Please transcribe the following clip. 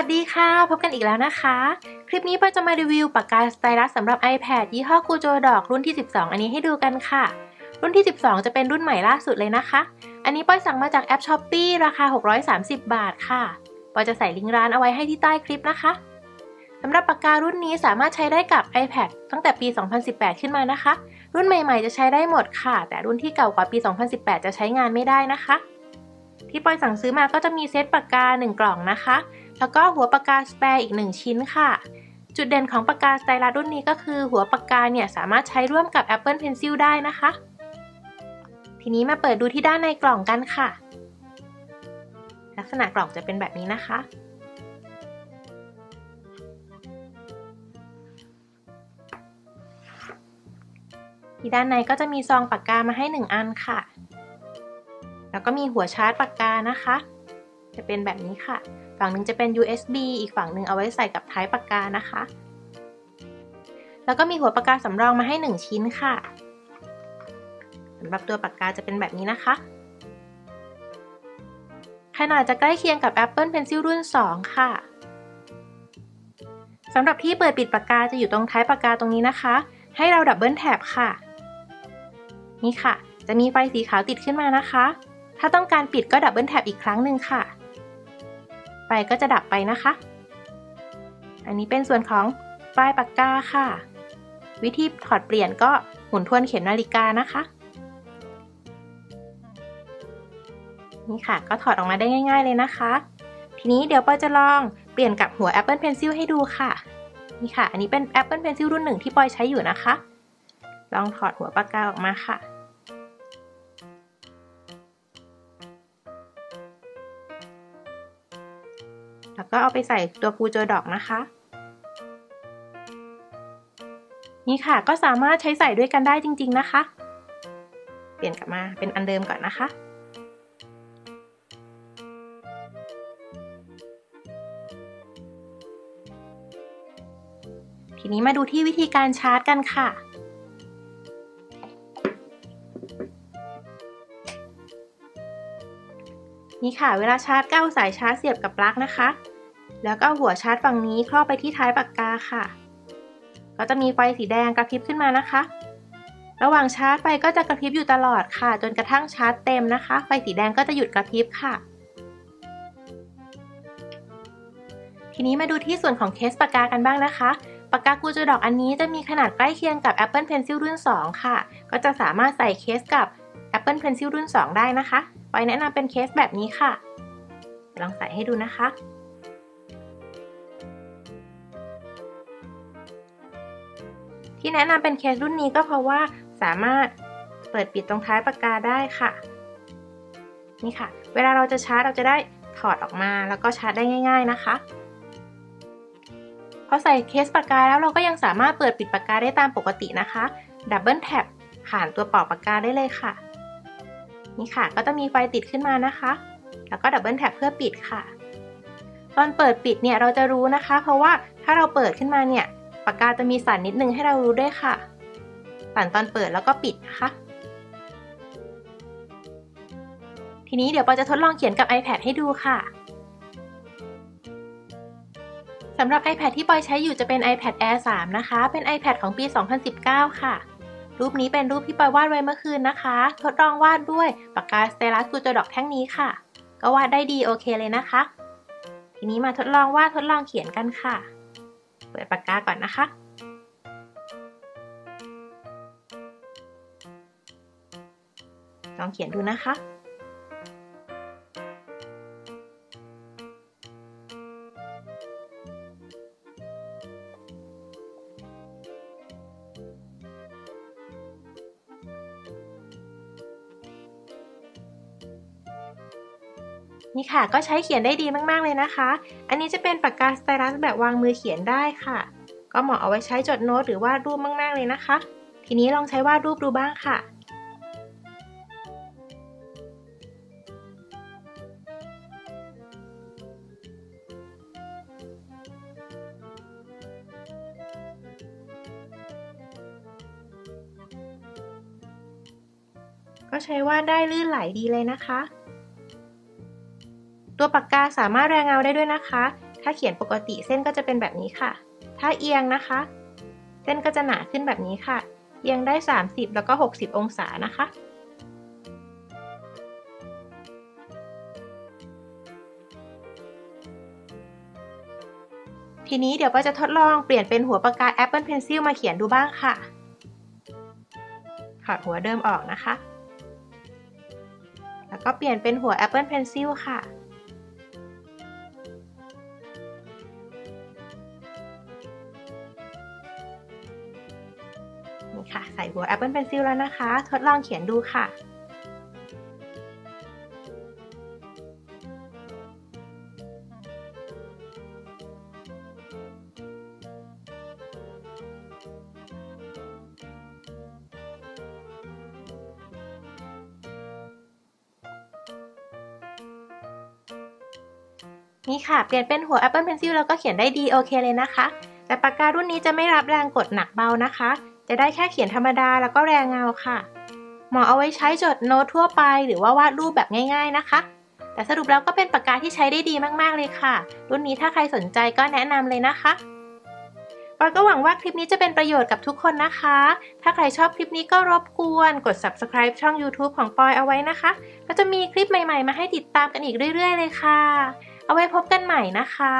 วัสดีค่ะ พบกันอีกแล้วนะคะ คลิปนี้ปอยจะมารีวิวปากกาสไตลัสสำหรับ iPad ยี่ห้อกูโจดอกรุ่นที่ 12 อันนี้ให้ดูกันค่ะ รุ่นที่ 12 จะเป็นรุ่นใหม่ล่าสุดเลยนะคะ อันนี้ปอยสั่งมาจากแอป s h อ p e e ราคา 630 บาทค่ะปอยจะใส่ลิงก์ร้านเอาไว้ให้ที่ใต้คลิปนะคะสำหรับปากการุ่นนี้สามารถใช้ได้กับ iPad ตั้งแต่ปี 2018 ขึ้นมานะคะ รุ่นใหม่ ๆ จะใช้ได้หมดค่ะ แต่รุ่นที่เก่ากว่าปี 2018 จะใช้งานไม่ได้นะคะ ที่ปอยสั่งซื้อมาก็จะมีเซตปากกา 1 กล่องนะคะ แล้วก็หัวปากกาสเปรอีก 1 ชิ้นค่ะ จุดเด่นของปากกาสไตลัสรุ่นนี้ก็คือหัวปากกาเนี่ยสามารถใช้ร่วมกับ Apple Pencil ได้นะคะ ทีนี้มาเปิดดูที่ด้านในกล่องกันค่ะ ลักษณะกล่องจะเป็นแบบนี้นะคะ ที่ด้านในก็จะมีซองปากกามาให้ 1 อันค่ะ แล้วก็มีหัวชาร์จปากกานะคะ จะเป็นแบบนี้ค่ะ ฝั่งหนึ่งจะเป็น USB อีกฝั่งหนึ่งเอาไว้ใส่กับท้ายปากกานะคะ แล้วก็มีหัวปากกาสำรองมาให้ 1 ชิ้นค่ะสำหรับตัวปากกาจะเป็นแบบนี้นะคะ ขนาดจะใกล้เคียงกับ Apple Pencil รุ่น 2 ค่ะสำหรับที่เปิดปิดปากกาจะอยู่ตรงท้ายปากกาตรงนี้นะคะ ให้เราดับเบิลแท็บค่ะ นี่ค่ะ จะมีไฟสีขาวติดขึ้นมานะคะ ถ้าต้องการปิดก็ดับเบิลแท็บอีกครั้งหนึ่งค่ะ ไฟก็จะดับไปนะคะ อันนี้เป็นส่วนของปลายปากกาค่ะ วิธีถอดเปลี่ยนก็หมุนทวนเข็มนาฬิกานะคะ นี่ค่ะก็ถอดออกมาได้ง่าย ๆเลยนะคะ ทีนี้เดี๋ยวปอยจะลองเปลี่ยนกับหัว Apple Pencil ให้ดูค่ะ นี่ค่ะ อันนี้เป็น Apple Pencil รุ่นหนึ่งที่ปอยใช้อยู่นะคะ ลองถอดหัวปากกาออกมาค่ะ แล้วก็เอาไปใส่ตัวกูโจดอกนะคะ นี่ค่ะก็สามารถใช้ใส่ด้วยกันได้จริง ๆนะคะ เปลี่ยนกลับมาเป็นอันเดิมก่อนนะคะทีนี้มาดูที่วิธีการชาร์จกันค่ะ นี่ค่ะ เวลาชาร์จก็เอาสายชาร์จเสียบกับปลั๊กนะคะ แล้วก็เอาหัวชาร์จฝั่งนี้ครอบไปที่ท้ายปากกาค่ะ ก็จะมีไฟสีแดงกระพริบขึ้นมานะคะ ระหว่างชาร์จไฟก็จะกระพริบอยู่ตลอดค่ะ จนกระทั่งชาร์จเต็มนะคะ ไฟสีแดงก็จะหยุดกระพริบค่ะ ทีนี้มาดูที่ส่วนของเคสปากกากันบ้างนะคะปากกากูจูดอกอันนี้จะมีขนาดใกล้เคียงกับ Apple Pencil รุ่น 2 ค่ะ ก็จะสามารถใส่เคสกับ Apple Pencil รุ่น 2 ได้นะคะปแนะนำเป็นเคสแบบนี้ค่ะ ลองใส่ให้ดูนะคะ ที่แนะนำเป็นเคสรุ่นนี้ก็เพราะว่าสามารถเปิดปิดตรงท้ายปากกาได้ค่ะ นี่ค่ะ เวลาเราจะชาร์จเราจะได้ถอดออกมาแล้วก็ชาร์จได้ง่าย ๆนะคะพอใส่เคสปากกาแล้วเราก็ยังสามารถเปิดปิดปากกาได้ตามปกตินะคะดับเบิลแท็บผ่านตัวปอกปากกาได้เลยค่ะ นี่ค่ะ ก็จะมีไฟติดขึ้นมานะคะ แล้วก็ดับเบิลแท็บเพื่อปิดค่ะ ตอนเปิดปิดเนี่ยเราจะรู้นะคะ เพราะว่าถ้าเราเปิดขึ้นมาเนี่ย ปากกาจะมีสันนิดนึงให้เรารู้ด้วยค่ะ สันตอนเปิดแล้วก็ปิดนะคะ ทีนี้เดี๋ยวปอจะทดลองเขียนกับ iPad ให้ดูค่ะสำหรับ iPad ที่ปอยใช้อยู่จะเป็น iPad Air 3 นะคะ เป็น iPad ของปี 2019 ค่ะ รูปนี้เป็นรูปที่ปอยวาดไว้เมื่อคืนนะคะ ทดลองวาดด้วยปากกาสเตลัสกูจดอกแท่งนี้ค่ะ ก็วาดได้ดีโอเคเลยนะคะ ทีนี้มาทดลองวาดทดลองเขียนกันค่ะ เปิดปากกาก่อนนะคะลองเขียนดูนะคะ นี่ค่ะก็ใช้เขียนได้ดีมากๆเลยนะคะ อันนี้จะเป็นปากกาสไตลัสแบบวางมือเขียนได้ค่ะ ก็เหมาะเอาไว้ใช้จดโน้ตหรือวาดรูปมากๆเลยนะคะ ทีนี้ลองใช้วาดรูปดูบ้างค่ะก็ใช้วาดได้ลื่นไหลดีเลยนะคะ ตัวปากกาสามารถแรงเงาได้ด้วยนะคะ ถ้าเขียนปกติเส้นก็จะเป็นแบบนี้ค่ะ ถ้าเอียงนะคะ เส้นก็จะหนาขึ้นแบบนี้ค่ะ เอียงได้ 30 แล้วก็ 60 องศานะคะทีนี้เดี๋ยวก็จะทดลองเปลี่ยนเป็นหัวปากกา Apple Pencil มาเขียนดูบ้างค่ะ ถอดหัวเดิมออกนะคะ แล้วก็เปลี่ยนเป็นหัว Apple Pencil ค่ะ หัว Apple Pencil แล้วนะคะ ทดลองเขียนดูค่ะนี่ค่ะ เปลี่ยนเป็นหัว Apple Pencil แล้วก็เขียนได้ดีโอเคเลยนะคะ แต่ปากการุ่นนี้จะไม่รับแรงกดหนักเบานะคะ จะได้แค่เขียนธรรมดาแล้วก็แรงเงาค่ะ เหมาะเอาไว้ใช้จดโน้ตทั่วไป หรือว่าวาดรูปแบบง่าย ๆนะคะ แต่สรุปแล้วก็เป็นปากกาที่ใช้ได้ดีมากๆเลยค่ะ รุ่นนี้ถ้าใครสนใจก็แนะนำเลยนะคะปอยก็หวังว่าคลิปนี้จะเป็นประโยชน์กับทุกคนนะคะ ถ้าใครชอบคลิปนี้ก็รบกวนกด subscribe ช่อง YouTube ของปอยเอาไว้นะคะ ก็จะมีคลิปใหม่ๆ มาให้ติดตามกันอีกเรื่อย ๆ เลยค่ะ เอาไว้พบกันใหม่นะคะ